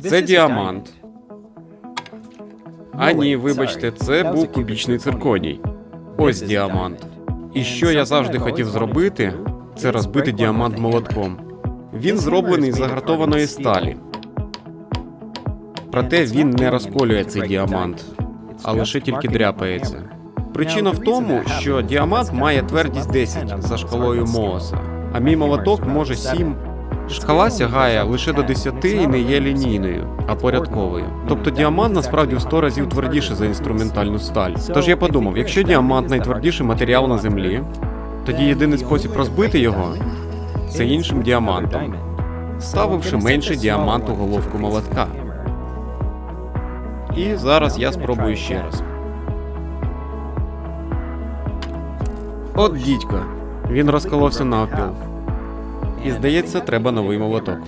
Це діамант. А ні, вибачте, це був кубічний цирконій. Ось діамант. І що я завжди хотів зробити, це розбити діамант молотком. Він зроблений з загартованої сталі. Проте він не розколює цей діамант, а лише тільки дряпається. Причина в тому, що діамант має твердість 10 за шкалою Мооса, а мій молоток може 7. Шкала сягає лише до 10 і не є лінійною, а порядковою. Тобто діамант насправді в 100 разів твердіше за інструментальну сталь. Тож я подумав, якщо діамант найтвердіший матеріал на землі, тоді єдиний спосіб розбити його це іншим діамантом, ставивши менше діаманту головку молотка. І зараз я спробую ще раз. От дідько, він розколовся навпіл. І здається, треба новий молоток.